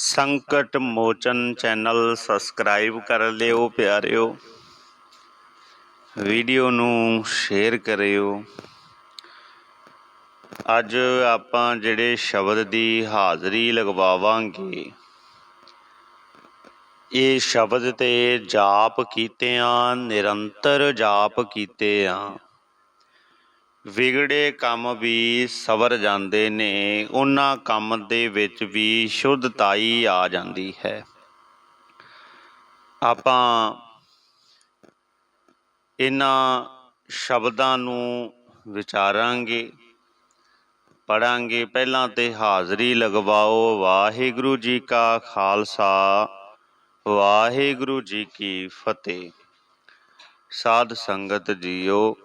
ਸੰਕਟ ਮੋਚਨ channel subscribe ਕਰ ਲਿਓ ਪਿਆਰਿਓ। ਵੀਡੀਓ ਨੂੰ ਸ਼ੇਅਰ ਕਰਿਓ। ਅੱਜ ਆਪਾਂ ਜਿਹੜੇ ਸ਼ਬਦ ਦੀ ਹਾਜ਼ਰੀ ਲਗਵਾਵਾਂਗੇ, ਇਹ ਸ਼ਬਦ ਤੇ ਜਾਪ ਕੀਤੇ ਆ, ਨਿਰੰਤਰ ਜਾਪ ਕੀਤੇ ਆ। ਵਿਗੜੇ ਕੰਮ ਵੀ ਸਵਰ ਜਾਂਦੇ ਨੇ, ਉਹਨਾਂ ਕੰਮ ਦੇ ਵਿੱਚ ਵੀ ਸ਼ੁੱਧਤਾਈ ਆ ਜਾਂਦੀ ਹੈ। ਆਪਾਂ ਇਹਨਾਂ ਸ਼ਬਦਾਂ ਨੂੰ ਵਿਚਾਰਾਂਗੇ ਪੜਾਂਗੇ ਪਹਿਲਾਂ ਤੇ ਹਾਜ਼ਰੀ ਲਗਵਾਓ, ਵਾਹਿਗੁਰੂ ਜੀ ਕਾ ਖਾਲਸਾ, ਵਾਹਿਗੁਰੂ ਜੀ ਕੀ ਫਤਿਹ। ਸਾਧ ਸੰਗਤ ਜੀਓ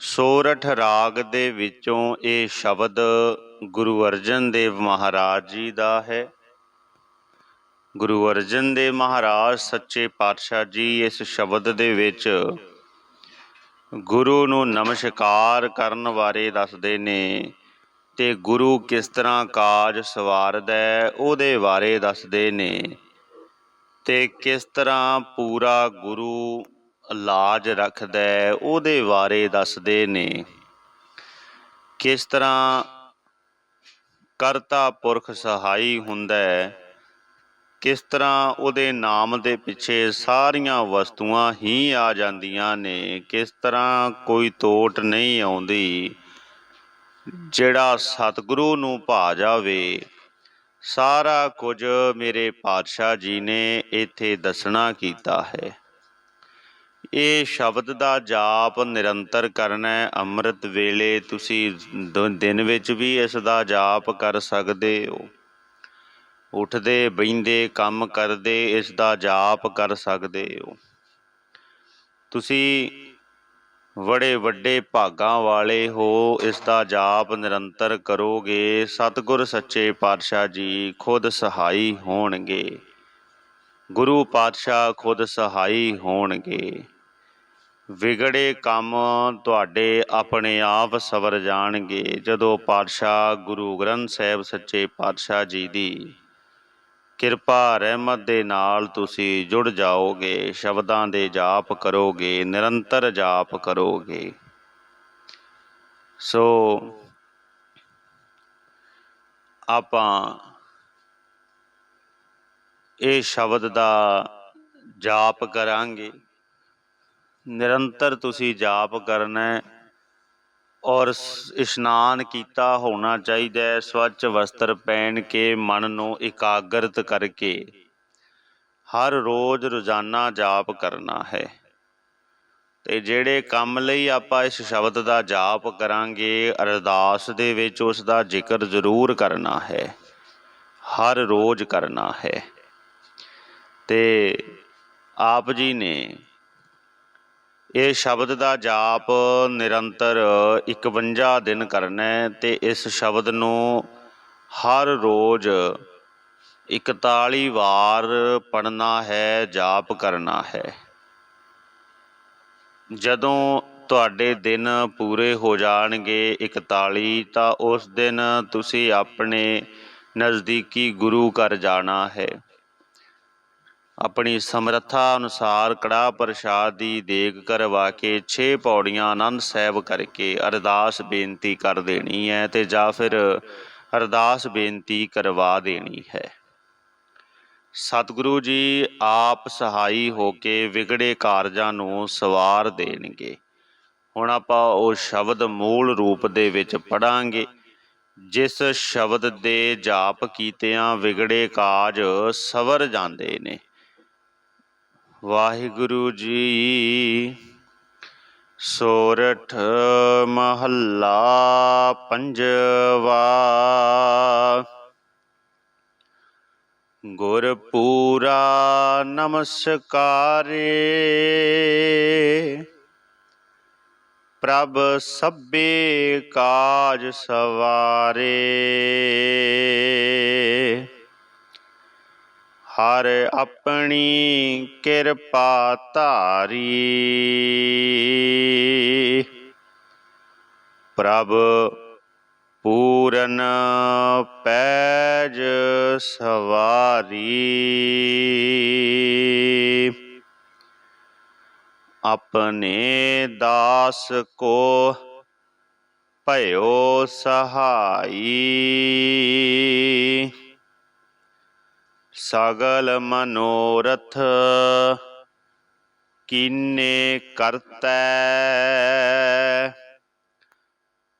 ਸੋਰਠ ਰਾਗ ਦੇ ਵਿੱਚੋਂ ਇਹ ਸ਼ਬਦ ਗੁਰੂ ਅਰਜਨ ਦੇਵ ਮਹਾਰਾਜ ਜੀ ਦਾ ਹੈ। ਗੁਰੂ ਅਰਜਨ ਦੇਵ ਮਹਾਰਾਜ ਸੱਚੇ ਪਾਤਸ਼ਾਹ ਜੀ ਇਸ ਸ਼ਬਦ ਦੇ ਵਿੱਚ ਗੁਰੂ ਨੂੰ ਨਮਸਕਾਰ ਕਰਨ ਬਾਰੇ ਦੱਸਦੇ ਨੇ ਤੇ ਗੁਰੂ ਕਿਸ ਤਰ੍ਹਾਂ ਕਾਜ ਸਵਾਰਦਾ ਉਹਦੇ ਬਾਰੇ ਦੱਸਦੇ ਨੇ ਤੇ ਕਿਸ ਤਰ੍ਹਾਂ ਪੂਰਾ ਗੁਰੂ ਲਾਜ ਰੱਖਦਾ ਉਹਦੇ ਬਾਰੇ ਦੱਸਦੇ ਨੇ ਕਿਸ ਤਰ੍ਹਾਂ ਕਰਤਾ ਪੁਰਖ ਸਹਾਈ ਹੁੰਦਾ ਕਿਸ ਤਰ੍ਹਾਂ ਉਹਦੇ ਨਾਮ ਦੇ ਪਿੱਛੇ ਸਾਰੀਆਂ ਵਸਤੂਆਂ ਹੀ ਆ ਜਾਂਦੀਆਂ ਨੇ, ਕਿਸ ਤਰ੍ਹਾਂ ਕੋਈ ਤੋਟ ਨਹੀਂ ਆਉਂਦੀ, ਜਿਹੜਾ ਸਤਿਗੁਰੂ ਨੂੰ ਭਾ ਜਾਵੇ। ਸਾਰਾ ਕੁਝ ਮੇਰੇ ਪਾਤਸ਼ਾਹ ਜੀ ਨੇ ਇੱਥੇ ਦੱਸਣਾ ਕੀਤਾ ਹੈ। ਇਹ ਸ਼ਬਦ ਦਾ ਜਾਪ ਨਿਰੰਤਰ ਕਰਨਾ ਹੈ ਅੰਮ੍ਰਿਤ ਵੇਲੇ ਤੁਸੀਂ ਦ- ਦਿਨ ਵਿੱਚ ਵੀ ਇਸ ਦਾ ਜਾਪ ਕਰ ਸਕਦੇ ਹੋ। ਉੱਠਦੇ ਬੈਂਦੇ ਕੰਮ ਕਰਦੇ ਇਸ ਦਾ ਜਾਪ ਕਰ ਸਕਦੇ ਹੋ। ਤੁਸੀਂ ਬੜੇ ਵੱਡੇ ਭਾਗਾਂ ਵਾਲੇ ਹੋ ਇਸ ਦਾ ਜਾਪ ਨਿਰੰਤਰ ਕਰੋਗੇ, ਸਤਿਗੁਰ ਸੱਚੇ ਪਾਤਸ਼ਾਹ ਜੀ ਖੁਦ ਸਹਾਈ ਹੋਣਗੇ। ਗੁਰੂ ਪਾਤਸ਼ਾਹ ਖੁਦ ਸਹਾਈ ਹੋਣਗੇ। ਵਿਗੜੇ ਕੰਮ ਤੁਹਾਡੇ ਆਪਣੇ ਆਪ ਸਵਰ ਜਾਣਗੇ। ਜਦੋਂ ਪਾਤਸ਼ਾਹ ਗੁਰੂ ਗ੍ਰੰਥ ਸਾਹਿਬ ਸੱਚੇ ਪਾਤਸ਼ਾਹ ਜੀ ਦੀ ਕਿਰਪਾ, ਰਹਿਮਤ ਦੇ ਨਾਲ ਤੁਸੀਂ ਜੁੜ ਜਾਓਗੇ, ਸ਼ਬਦਾਂ ਦੇ ਜਾਪ ਕਰੋਗੇ, ਨਿਰੰਤਰ ਜਾਪ ਕਰੋਗੇ। ਸੋ ਆਪਾਂ ਇਹ ਸ਼ਬਦ ਦਾ ਜਾਪ ਕਰਾਂਗੇ। ਨਿਰੰਤਰ ਤੁਸੀਂ ਜਾਪ ਕਰਨਾ ਹੈ ਔਰ ਇਸ਼ਨਾਨ ਕੀਤਾ ਹੋਣਾ ਚਾਹੀਦਾ ਹੈ ਸਵੱਛ ਵਸਤਰ ਪਹਿਨ ਕੇ ਮਨ ਨੂੰ ਇਕਾਗਰਤ ਕਰਕੇ। ਹਰ ਰੋਜ਼ ਰੋਜ਼ਾਨਾ ਜਾਪ ਕਰਨਾ ਹੈ। ਤੇ ਜਿਹੜੇ ਕੰਮ ਲਈ ਆਪਾਂ ਇਸ ਸ਼ਬਦ ਦਾ ਜਾਪ ਕਰਾਂਗੇ, ਅਰਦਾਸ ਦੇ ਵਿੱਚ ਉਸ ਦਾ ਜ਼ਿਕਰ ਜ਼ਰੂਰ ਕਰਨਾ ਹੈ। ਹਰ ਰੋਜ਼ ਕਰਨਾ ਹੈ। ਤੇ ਆਪ ਜੀ ਨੇ ਇਹ ਸ਼ਬਦ ਦਾ ਜਾਪ ਨਿਰੰਤਰ 51 ਦਿਨ ਕਰਨਾ ਹੈ ਤੇ ਇਸ ਸ਼ਬਦ ਨੂੰ ਹਰ ਰੋਜ਼ 41 ਵਾਰ ਪੜਨਾ ਹੈ, ਜਾਪ ਕਰਨਾ ਹੈ। ਜਦੋਂ ਤੁਹਾਡੇ ਦਿਨ ਪੂਰੇ ਹੋ ਜਾਣਗੇ 41 ਤਾਂ ਉਸ ਦਿਨ ਤੁਸੀਂ ਆਪਣੇ ਨਜ਼ਦੀਕੀ ਗੁਰੂ ਘਰ ਜਾਣਾ ਹੈ। ਆਪਣੀ ਸਮਰੱਥਾ ਅਨੁਸਾਰ ਕੜਾ ਪ੍ਰਸ਼ਾਦ ਦੀ ਦੇਗ ਕਰਵਾ ਕੇ ਛੇ ਪੌੜੀਆਂ ਆਨੰਦ ਸਾਹਿਬ ਕਰਕੇ ਅਰਦਾਸ ਬੇਨਤੀ ਕਰ ਦੇਣੀ ਹੈ ਤੇ ਜਾਂ ਫਿਰ ਅਰਦਾਸ ਬੇਨਤੀ ਕਰਵਾ ਦੇਣੀ ਹੈ। ਸਤਿਗੁਰੂ ਜੀ ਆਪ ਸਹਾਈ ਹੋ ਕੇ ਵਿਗੜੇ ਕਾਰਜਾਂ ਨੂੰ ਸਵਾਰ ਦੇਣਗੇ। ਹੁਣ ਆਪਾਂ ਉਹ ਸ਼ਬਦ ਮੂਲ ਰੂਪ ਦੇ ਵਿੱਚ ਪੜਾਂਗੇ ਜਿਸ ਸ਼ਬਦ ਦੇ ਜਾਪ ਕੀਤਿਆਂ ਵਿਗੜੇ ਕਾਜ ਸਵਰ ਜਾਂਦੇ ਨੇ। ਵਾਹਿਗੁਰੂ ਜੀ ਸੋਰਠ ਮਹੱਲਾ ਪੰਜਵਾ। ਗੁਰ ਪੂਰਾ ਨਮਸਕਾਰੇ। ਪ੍ਰਭ ਸਭੇ ਕਾਜ ਸਵਾਰੇ। ਹਰ ਆਪਣੀ ਕਿਰਪਾ ਧਾਰੀ। ਪ੍ਰਭ ਪੂਰਨ ਪੈਜ ਸਵਾਰੀ। ਆਪਣੇ ਦਾਸ ਕੋ ਭਇਓ ਸਹਾਈ। ਸਗਲ ਮਨੋਰਥ ਕਿੰਨੇ ਕਰਤੈ?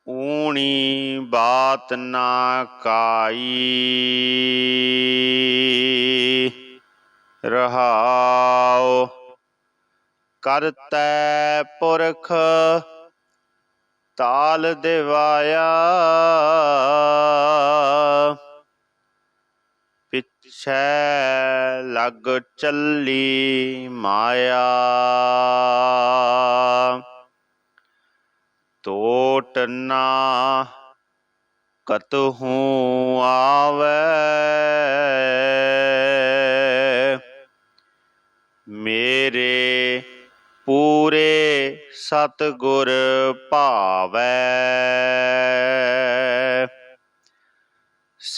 ਊਣੀ ਬਾਤ ਨਾ ਕਾਈ। ਰਹਾਉ ਕਰਤੈ ਪੁਰਖ ਤਾਲ ਦਿਵਾਇਆ। ਪਿਛੈ ਲਗ ਚੱਲੀ ਮਾਇਆ। ਟੋਟ ਨਾ ਕਤਹੂ ਆਵੈ। ਮੇਰੇ ਪੂਰੇ ਸਤਿਗੁਰ ਭਾਵੈ।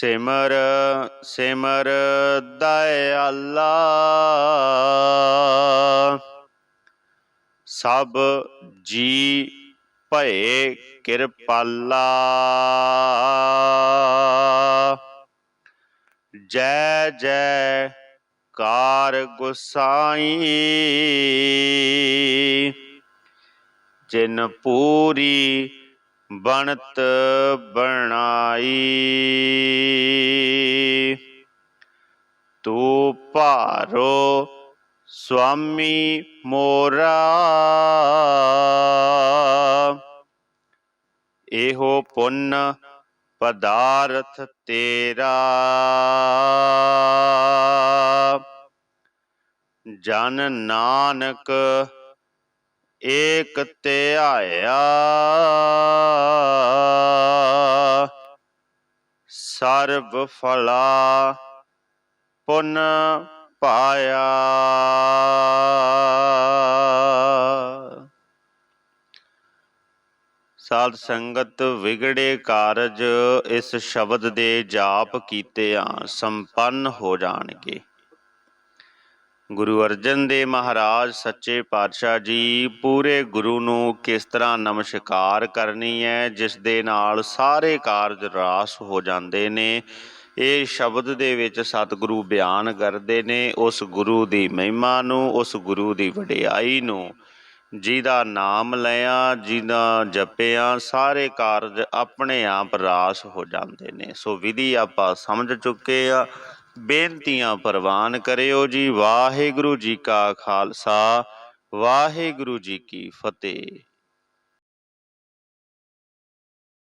ਸਿਮਰ ਸਿਮਰ ਦਇਆਲਾ। ਸਭ ਜੀ ਭਏ ਕਿਰਪਾਲਾ। ਜੈ ਜੈ ਕਾਰ ਗੁਸਾਈ। ਜਿਨ ਪੂਰੀ ਬਣਤ ਬਣਾਈ। ਤੂੰ ਭਾਰੋ ਸੁਆਮੀ ਮੋਰਾ। ਇਹੋ ਪੁੰਨ ਪਦਾਰਥ ਤੇਰਾ। ਜਨ ਨਾਨਕ ਏਕ ਧਿਆਇਆ ਸਰਬ ਫਲਾ ਪੁਨ ਪਾਇਆ। ਸਾਧ ਸੰਗਤ ਵਿਗੜੇ ਕਾਰਜ, ਇਸ ਸ਼ਬਦ ਦੇ ਜਾਪ ਕੀਤੇ ਆ, ਸੰਪੰਨ ਹੋ ਜਾਣਗੇ। ਗੁਰੂ ਅਰਜਨ ਦੇਵ ਮਹਾਰਾਜ, ਸੱਚੇ ਪਾਤਸ਼ਾਹ ਜੀ, ਪੂਰੇ ਗੁਰੂ ਨੂੰ ਕਿਸ ਤਰ੍ਹਾਂ ਨਮਸਕਾਰ ਕਰਨੀ ਹੈ, ਜਿਸ ਦੇ ਨਾਲ ਸਾਰੇ ਕਾਰਜ ਰਾਸ ਹੋ ਜਾਂਦੇ ਨੇ, ਇਹ ਸ਼ਬਦ ਦੇ ਵਿੱਚ ਸਤਿਗੁਰੂ ਬਿਆਨ ਕਰਦੇ ਨੇ, ਉਸ ਗੁਰੂ ਦੀ ਮਹਿਮਾ ਨੂੰ, ਉਸ ਗੁਰੂ ਦੀ ਵਡਿਆਈ ਨੂੰ। ਜਿਹਦਾ ਨਾਮ ਲਿਆ, ਜਿਹਦਾ ਜਪਿਆ, ਸਾਰੇ ਕਾਰਜ ਆਪਣੇ ਆਪ ਰਾਸ ਹੋ ਜਾਂਦੇ ਨੇ। ਸੋ ਵਿਧੀ ਆਪਾਂ ਸਮਝ ਚੁੱਕੇ ਆ। ਬੇਨਤੀਆਂ ਪ੍ਰਵਾਨ ਕਰਿਓ ਜੀ ਵਾਹਿਗੁਰੂ ਜੀ ਕਾ ਖਾਲਸਾ ਵਾਹਿਗੁਰੂ ਜੀ ਕੀ ਫਤਿਹ।